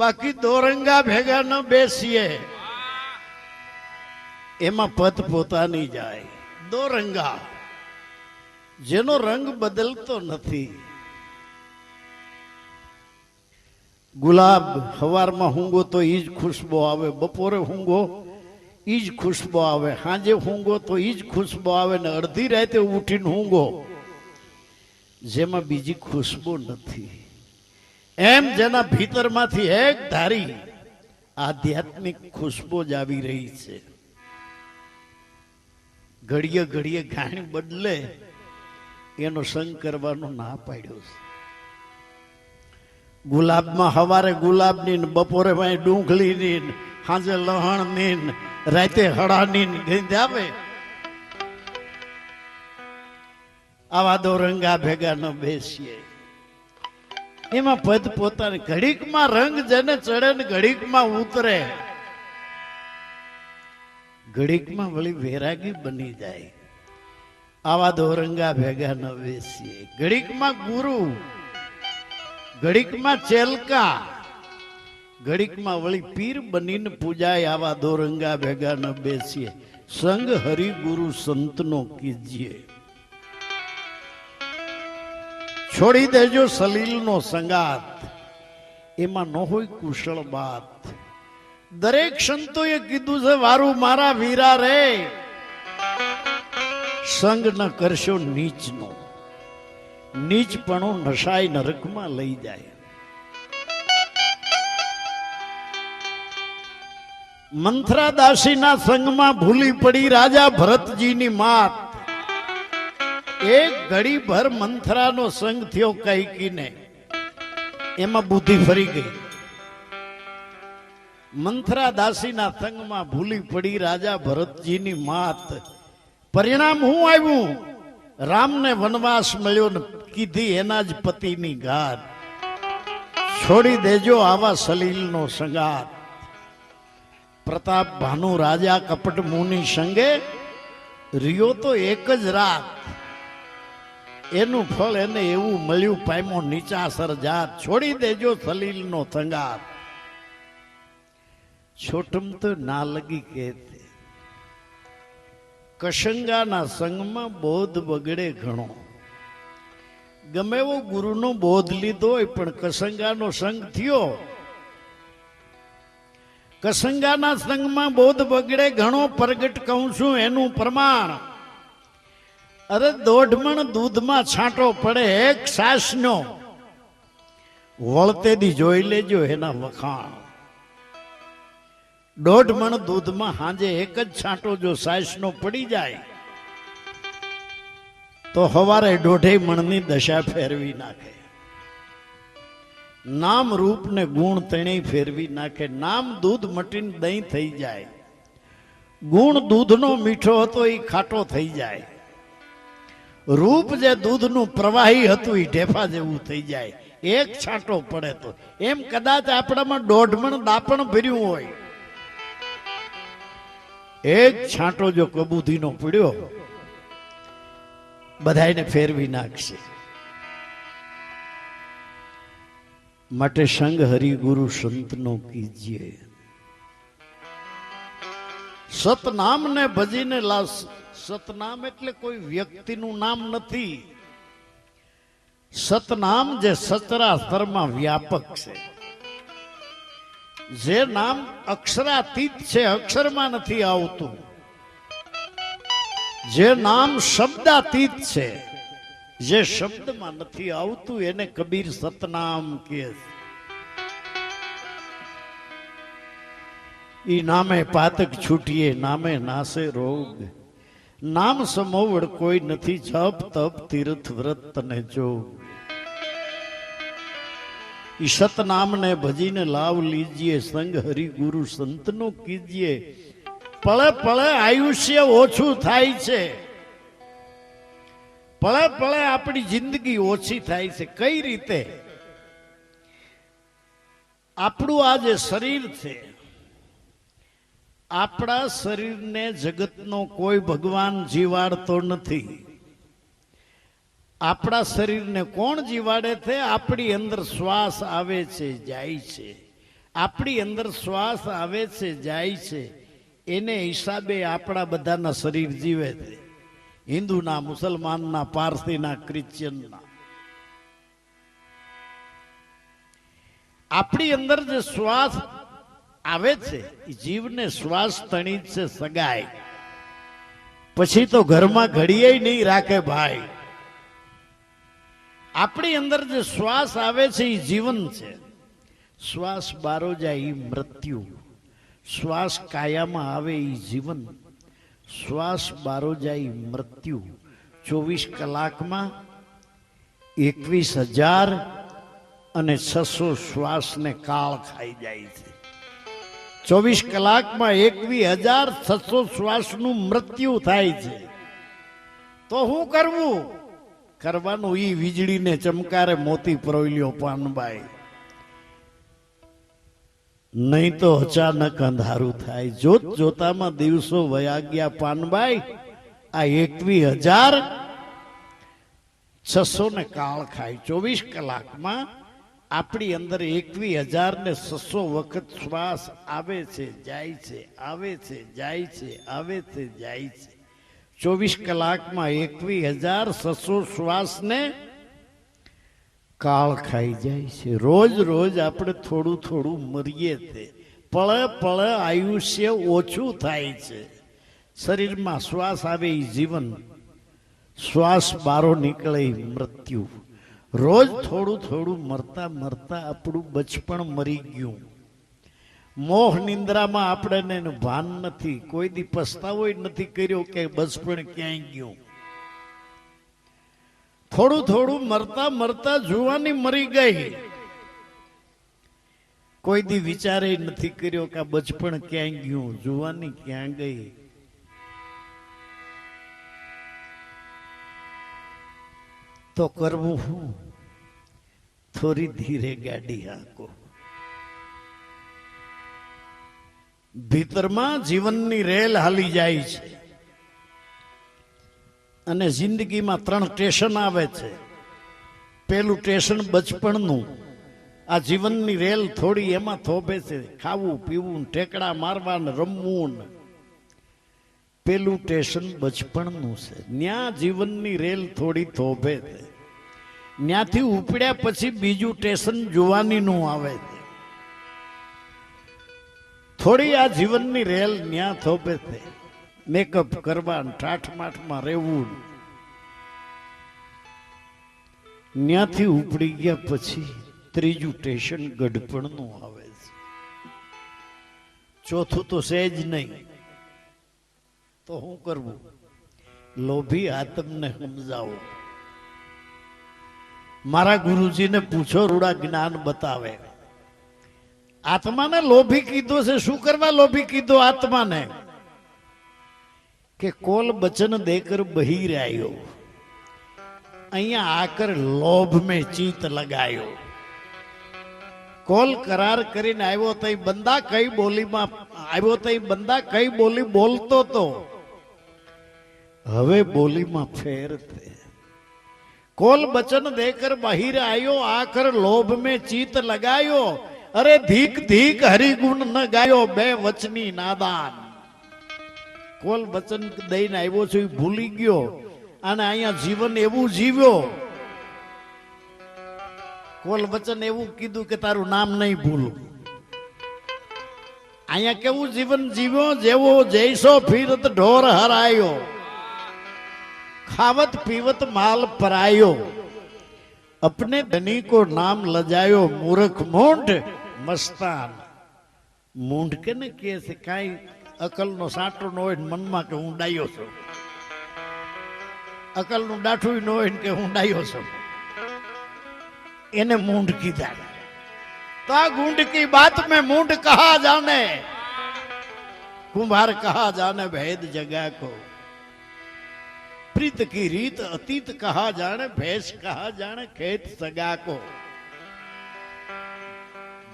બાકી દોરંગા ભેગા ન બેસીએ. એમાં પદ પોતાની જાય. દોરંગા જેનો રંગ બદલતો નથી. ગુલાબ હવારમાં હુંગો તો ઈ જ ખુશ્બો આવે. બપોરે હુંગો ઈ જ ખુશ્બો આવે. સાંજે હુંગો તો ઈ જ ખુશ્બો આવે ને અડધી રાતે ઉઠીને હુંગો. જેમાં બીજી ખુશ્બો નથી. એમ જેના ભીતરમાંથી એક ધારી આધ્યાત્મિક ખુશ્બો જ આવી રહી છે. ઘડીએ ઘડીએ ઘાણી બદલે એનો સંગ કરવાનો ના પાડ્યો છે. ગુલાબમાં હવારે ગુલાબની બપોરે ભાઈ ડુંગળીની ને સાંજે લહણની ને રાતે હળાની ને ગંધ આવે. આવા દોરંગા ભેગા ન બેસીએ. એમાં પદ પોતાની ઘડીકમાં રંગ જેને ચડે ને ઘડીકમાં ઉતરે. ઘડીકમાં વળી વૈરાગી બની જાય. આવા દોરંગા ભેગા ન બેસીએ ઘડીકમાં ગુરુ, ઘડીકમાં ચેલકા, ઘડીકમાં વળી પીર બનીને પૂજાય આવા દોરંગા ભેગા ન બેસીએ. સંગ હરિ ગુરુ સંતનો કીજીએ. છોડી દેજો સલીલનો સંગાત. એમાં ન હોય કુશળ બાત. દરેક સંતોએ કીધું છે, વારું મારા વીરા રે. સંગ ન કરશો નીચનો. નીચપણું નશાય નરકમાં લઈ જાય. મંથરા દાસીના સંગમાં ભૂલી પડી રાજા ભરતજીની માત. એક ઘડી ભર મંથરાનો સંગ થયો કૈકીને એમાં બુદ્ધિ ફરી ગઈ. મંથરા દાસીના સંગમાં ભૂલી પડી રાજા ભરતજીની માત. પરિણામ હું આવ્યું? રામને વનવાસ મળ્યો ને કીધી એના જ પતિની ગાત. છોડી દેજો આવા સલીલનો સંગાત. પ્રતાપ ભાનુ રાજા કપટ મુનિ સંગે રિયો તો એક જ રાત. એનું ફળ એને એવું મળ્યું પામ્યો નીચા સરજાત છોડી દેજો સલીલનો સંગાત. છોટમ તો ના લગી કે કશંગાના સંગમાં બોધ બગડે ઘણો. ગમે એવો ગુરુનો બોધ લીધો હોય, પણ કસંગાનો સંગ થયો. કસંગાના સંગમાં બોધ બગડે ઘણો, પ્રગટ કહું છું એનું પ્રમાણ. અરે દોઢમણ દૂધમાં છાંટો પડે એક સાસનો. વળતેદી જોઈ લેજો એના વખાણ. દોઢ મણ દૂધમાં હાંજે એક જ છાંટો જો સાસનો પડી જાય, તો હવારે દોઢે મણની દશા ફેરવી નાખે. નામ રૂપ ને ગુણ તેણે ફેરવી નાખે. નામ દૂધ મટીને દહીં થઈ જાય. ગુણ દૂધનો મીઠો હતો એ ખાટો થઈ જાય. રૂપ જે દૂધનું પ્રવાહી હતું એ ઢેફા જેવું થઈ જાય. એક છાંટો પડે તો. એમ કદાચ આપણામાં દોઢ દાપણ ભર્યું હોય. એક છાંટો જો કબૂધીનો પડ્યો બધાને ફેરવી નાખશે. માટે સંગ હરિગુરુ સંતનો કીજીએ સતનામ ને ભજીને લાસ સતનામ એટલે કોઈ વ્યક્તિનું નામ નથી. સતનામ જે સચરાચરમાં વ્યાપક છે. જે નામ અક્ષરાતીત છે, અક્ષરમાં નથી આવતું. જે નામ શબ્દાતીત છે, જે શબ્દમાં નથી આવતું, એને કબીર સતનામ કહે છે. ઈ નામે પાતક છૂટીએ, નામે નાસે રોગ. નામ સમોવડ કોઈ નથી, જપ તપ તીર્થ વ્રત તને જો. ઈશત નામને ભજીને લાવ લીજીએ, સંગ હરિ ગુરુ સંતનો કીજીએ. પળે પળે આયુષ્ય ઓછું થાય છે. પળે પળે આપણી જિંદગી ઓછી થાય છે. કઈ રીતે? આપણું આ જે શરીર છે. આપણા શરીરને જગતનો કોઈ ભગવાન જીવાડતો નથી. આપણા શરીરને કોણ જીવાડે છે? આપણી અંદર શ્વાસ આવે છે, જાય છે. આપણી અંદર શ્વાસ આવે છે, જાય છે. એને હિસાબે આપણા બધાના શરીર જીવે છે. હિન્દુના, મુસલમાનના, પારસીના ક્રિશ્ચિયનના આપણી અંદર જે શ્વાસ આવે છે જીવને શ્વાસ તણી છે સગાય પછી તો ઘરમાં ઘડીએ નહીં રાખે ભાઈ. આપણી અંદર જે શ્વાસ આવે છે એ જીવન છે. શ્વાસ બારો જાય એ મૃત્યુ. શ્વાસ કાયામાં આવે એ જીવન. શ્વાસ બારો જાય મૃત્યુ. ચોવીસ કલાકમાં એકવીસ હજાર અને છસો શ્વાસને કાળ ખાઈ જાય છે. ચોવીસ કલાકમાં એકવી હજાર છસો શ્વાસનું મૃત્યુ થાય છે. તો શું કરવું? કરવાનું ઈ વીજળીને ચમકારે મોતી પરોલ્યો પાનબાઈ. નહીં તો અચાનક અંધારું થાય. જોત જોતામાં દિવસો વયા ગયા પાનબાઈ. આ એકવી હજાર છસો ને કાળ ખાય. ચોવીસ કલાકમાં આપણી અંદર એકવી હજાર ને છસો વખત શ્વાસ આવે છે, જાય છે, આવે છે, જાય છે, આવે છે, જાય છે. ચોવીસ કલાકમાં એકવી હજાર છસો શ્વાસને કાળ ખાઈ જાય છે. રોજ રોજ આપણે થોડું થોડું મરીએ છે પળે પળે આયુષ્ય ઓછું થાય છે. શરીરમાં શ્વાસ આવે એ જીવન. શ્વાસ બારો નીકળે મૃત્યુ. રોજ થોડું થોડું મરતા મરતા આપણું બચપણ મરી ગયું. મોહ નિંદ્રામાં આપણે ભાન નથી, કોઈ દી પસ્તાવો નથી કર્યો કે બચપણ ક્યાંય ગયું. થોડું થોડું મરતા મરતા જુવાની મરી ગઈ. કોઈ દી વિચારે નથી કર્યો કે બચપણ ક્યાંય ગયું, જુવાની ક્યાં ગઈ. તો કરવું શું થોડી ધીરે ગાડી હાંકો. ભીતરમાં જીવનની રેલ હાલી જાય છે. અને જિંદગીમાં ત્રણ સ્ટેશન આવે છે. પેલું સ્ટેશન બચપણનું. આ જીવનની રેલ થોડી એમાં થોભે છે. ખાવું, પીવું ઠેકડા મારવા ને રમવું ને પેલું સ્ટેશન બચપણનું છે. ત્યાં જીવનની રેલ થોડી થોભે છે. ત્યાંથી ઉપડ્યા પછી બીજું સ્ટેશન જોવાનીનું આવે છે. થોડી આ જીવનની રેલ ન્યા થોભે છે. મેકઅપ કરવા ઠાઠમાઠમાં રહેવું ત્યાંથી ઉપડી ગયા પછી ત્રીજું સ્ટેશન ગઢપણનું આવે છે. ચોથું તો સહેજ નહીં. તો શું કરવું? લોભી આતમને સમજાવો. મારા ગુરુજીને પૂછો, રૂડા જ્ઞાન બતાવે. આત્માને લોભી કીધો છે, શું કરવા લોભી કીધો આત્માને? કે કોલ બચન દેકર બહિરાયો. અહીંયા આકર લોભ મેં ચિત લગાયો. કોલ કરાર કરીને આવ્યો તઈ બંદા કઈ બોલીમાં, આવ્યો તઈ બંદા કઈ બોલી બોલતો તો? હવે બોલીમાં ફેર થે. કોલ બચન દેકર બહિર આયો આકર લોભ મેં ચિત્ત લગાયો. અરે ધીક ધીક હરિગુણ ન ગાયો, બે વચની નાદાન. કોલ બચન દઈને આવ્યો છું ભૂલી ગયો. અને અહીંયા જીવન એવું જીવ્યો. કોલ વચન એવું કીધું કે તારું નામ નહીં ભૂલું. અહીંયા કેવું જીવન જીવ્યો? જેવો જૈસો ફીરત ઢોર હરાયો. ખાવત પીવત માલ પરાયો अपने धनी को नाम लजायो मूर्ख मूंढ મસ્તાન મૂંઢ કે ને કે છે કાંઈ અકલનો સાટો ન હોય ને મનમાં કે હું ડાયો છું અકલનું દાઠું ન હોય ને કે હું ડાયો છું એને મૂંઢ કીધા તો આ ગુંડ કી બાત में मूंढ कहा जाने कुम्हार कहा जाने भेद जगह को प्रीत की रीत अतीत कहा जाने भैंस कहा जाने खेत सगा को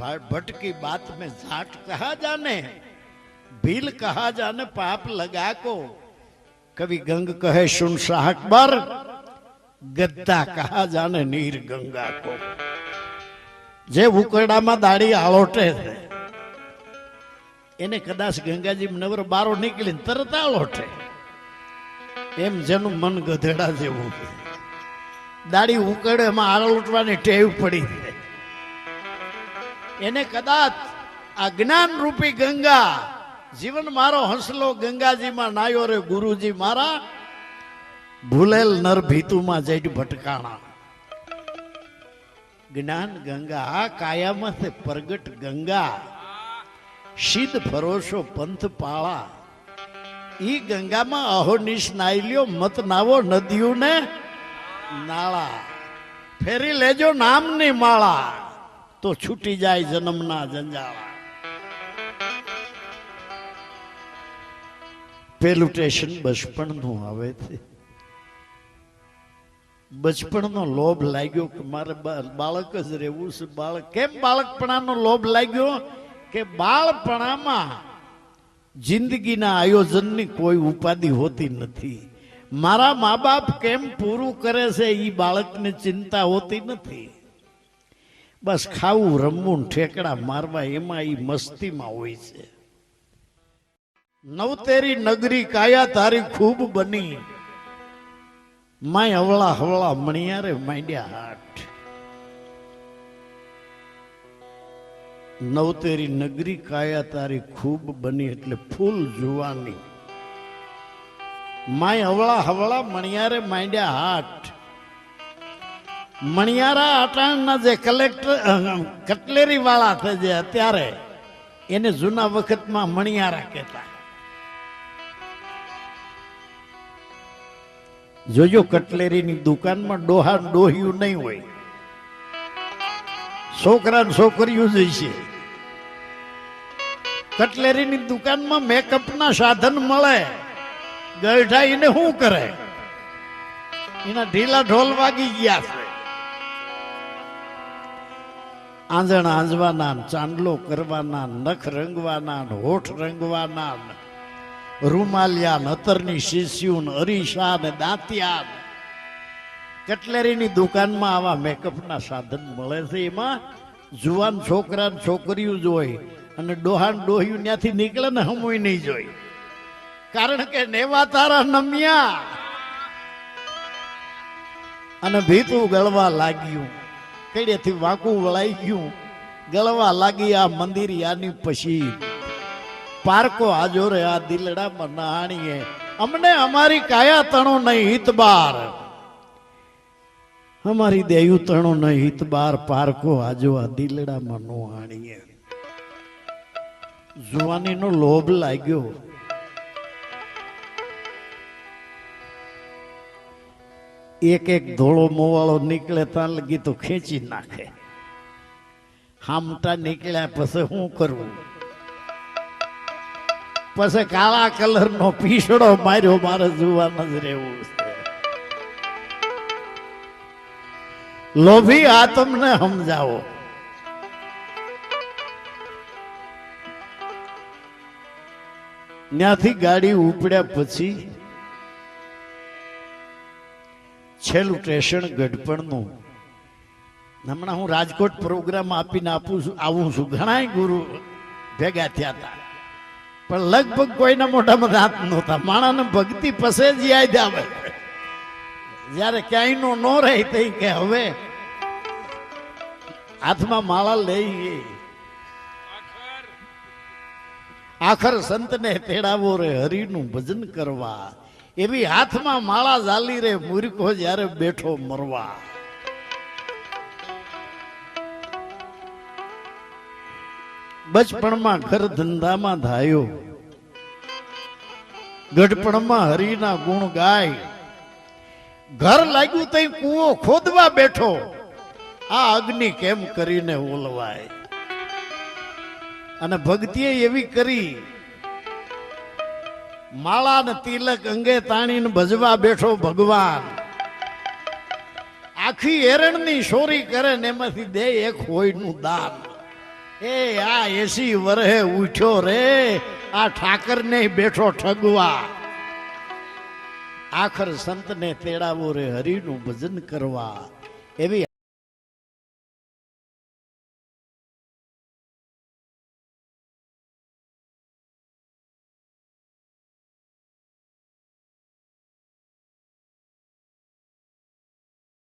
भा- भट्ट की बात में झाट कहा जाने भील कहा जाने पाप लगा को कवि गंग कहे सुन शाह अकबर गद्दा कहा जाने नीर गंगा को જે ઉકરડામાં દાડી આલોટે છે એને કદાચ ગંગાજી નવર બારો નીકળીને તરત આલોટે એમ જેનું મન ગધેડા જેવું દાડી ઉકળે એમાં આલોટવાની ટેવ પડી એને કદાચ આ જ્ઞાન રૂપી ગંગા, જીવન મારો હંસલો ગંગાજીમાં નાયો રે ગુરુજી મારા, ભૂલેલ નર ભીતુમાં જઈ ભટકાણા. જ્ઞાન ગંગા, આ કાયામાં પ્રગટ ગંગા. શીત ફરોશો પંથ પાળા. ઈ ગંગામાં અહોનિશ નાઈ લ્યો મત નાવો નદીઓને નાળા. ફેરી લેજો નામની માળા, તો છૂટી જાય જન્મના જંજાળા. પેલું સ્ટેશન બચપણનું આવે છે. બચપણનો લોભ લાગ્યો કે મારે બાળક જ રહેવું છે. બાળક, કેમ બાળકપણાનો લોભ લાગ્યો? કે બાળપણામાં જિંદગીના આયોજનની કોઈ ઉપાધિ હોતી નથી. મારા મા બાપ કેમ પૂરું કરે છે એ બાળકને ચિંતા હોતી નથી. બસ ખાવું, રમવું ઠેકડા મારવા એમાં એ મસ્તીમાં હોય છે. નવતેરી નગરી કાયા તારી ખૂબ બની. માય હવળા હવળા મણિયારે માંડ્યા હાટ. નવતેરી નગરી કાયા તારી ખૂબ બની એટલે ફૂલ જુવાની. માય હવળા હવળા મણિયારે માંડ્યા હાટ. મણિયારા અટાણના જે કલેક્ટર કટલેરી વાળા છે અત્યારે, એને જૂના વખતમાં મણિયારા કહેતા. જોજો કટલેરીની દુકાનમાં ડોહા ડોહ્યું નહીં હોય. છોકરા ને છોકરીઓ જ છે કટલેરીની દુકાનમાં મેકઅપના સાધન મળે. ગરઢા એને શું કરે? એના ઢીલા ઢોલ વાગી ગયા છે. આંજણ આંજવાના, ચાંદલો કરવાના, નખ રંગવાના, હોઠ રંગવાના ને રૂમાલિયા અતરની અત્તરની અરીસા ને દાંતિયા. ને કટલેરીની દુકાનમાં આવા મેકઅપના સાધન મળે છે એમાં? જુવાન છોકરા છોકરીઓ જોઈ અને ડોહાન ડોહ્યું ત્યાંથી નીકળે ને હમુય નહીં જોઈ કારણ કે નેવા તારા નમ્યા. અને ભીતું ગળવા લાગ્યું. કઈડેથી વાંકું વળાઈ ગયું. ગળવા લાગી આ મંદિર યાની પછી. પારકો આજો રે આ દિલડામાં નહાણીએ. અમને અમારી કાયા તણો નહીં હિતબાર. અમારી દેયુ તણો ન હિત બાર પારકો આજો આ દિલડામાં નો આણીએ. જુવાનીનો લોભ લાગ્યો. એક એક ધોળો મોવાળો નીકળે ત્યાં લગી તો ખેંચી નાખે. હામટા નીકળ્યા પછી શું કરવું પછી કાળા કલર નો પીસડો માર્યો મારે જોવા જ રહેવું લોભી આ સમજાવો. ત્યાંથી ગાડી ઉપડ્યા પછી છેલ્લું સ્ટેશન ગઢપણનું. હમણાં હું રાજકોટ પ્રોગ્રામ આપીને આપું છું, આવું છું. ઘણાય ગુરુ ભેગા થયા હતા. પણ લગભગ કોઈના મોઢામાં દાંત નહોતા. માણાને ભક્તિ પસે જ યાદ આવે. જ્યારે ક્યાંયનો નો રહે તે કે હવે હાથમાં માળા લઈ આખર સંતને તેડાવો રે, હરિનું ભજન કરવા. એવી હાથમાં માળા ઝાલી રે, મૂર્ખો જ્યારે બેઠો મરવા. બચપણમાં ઘર ધંધામાં ધાયો. ગઢપણમાં હરિના ગુણ ગાય. ઘર લાગ્યું તઈ કૂવો ખોદવા બેઠો. આ અગ્નિ કેમ કરીને ઓલવાય અને ભક્તિએ એવી કરી માળા ને તિલક અંગે તાણીને ભજવા બેઠો ભગવાન. આખી એરણની સોરી કરે ને એમાંથી દે એક હોયનું દાન. એ આ એસી વરહે ઉઠ્યો રે, આ ઠાકર ને બેઠો ઠગવા. આખર સંતને તેડાવો રે હરિનું ભજન કરવા. એવી